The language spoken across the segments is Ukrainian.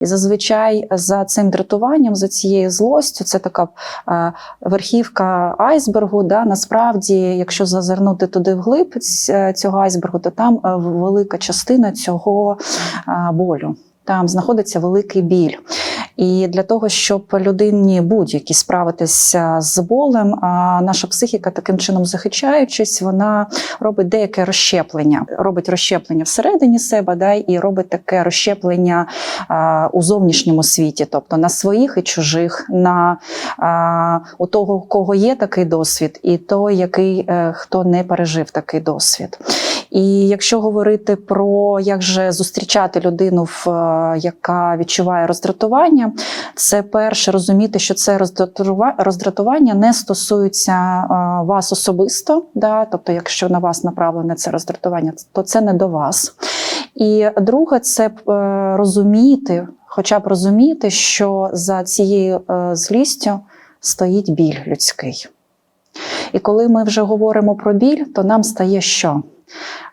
І зазвичай за цим дратуванням, за цією злостю, це така е, верхівка айсбергу. Да, насправді, якщо зазирнути туди вглиб цього айсбергу, то там е, велика частина цього е, болю. Там знаходиться великий біль. І для того, щоб людині будь-які справитися з болем, а наша психіка таким чином захищаючись, вона робить деяке розщеплення, робить розщеплення всередині себе, да, і робить таке розщеплення у зовнішньому світі, тобто на своїх і чужих, на у того, у кого є такий досвід, і той, який е, хто не пережив такий досвід. І якщо говорити про як же зустрічати людину, в, е, яка відчуває роздратування, це перше розуміти, що це роздратування не стосується е, вас особисто. Да? Тобто, якщо на вас направлене це роздратування, то це не до вас. І друге, це е, розуміти, хоча б розуміти, що за цією злістю стоїть біль людський. І коли ми вже говоримо про біль, то нам стає що?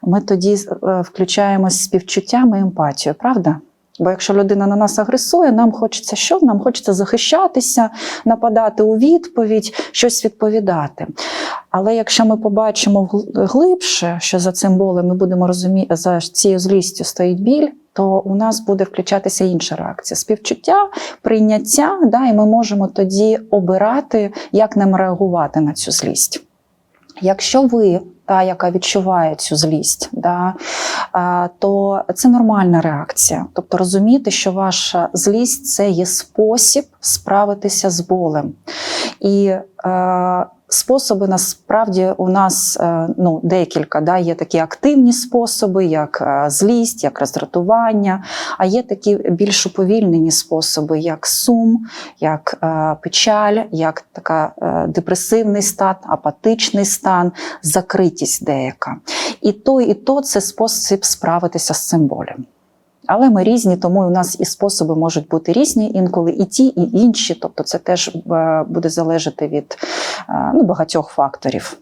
Ми тоді е, включаємось співчуттям і емпатію, правда? Бо якщо людина на нас агресує, нам хочеться що? Нам хочеться захищатися, нападати у відповідь, щось відповідати. Але якщо ми побачимо глибше, що за цим болем ми будемо розуміти, за цією злістю стоїть біль, то у нас буде включатися інша реакція співчуття, прийняття, да, і ми можемо тоді обирати, як нам реагувати на цю злість. Якщо ви та, яка відчуває цю злість, да, то це нормальна реакція. Тобто розуміти, що ваша злість це є спосіб справитися з болем. І е, способи насправді у нас е, ну, декілька. Да, є такі активні способи, як е, злість, як роздратування, а є такі більш уповільнені способи, як сум, як е, печаль, як така депресивний стан, апатичний стан, закритість деяка. І то, і то це спосіб справитися з цим болем. Але ми різні, тому у нас і способи можуть бути різні інколи, і ті, і інші. Тобто, це теж е, буде залежати від е, ну, багатьох факторів.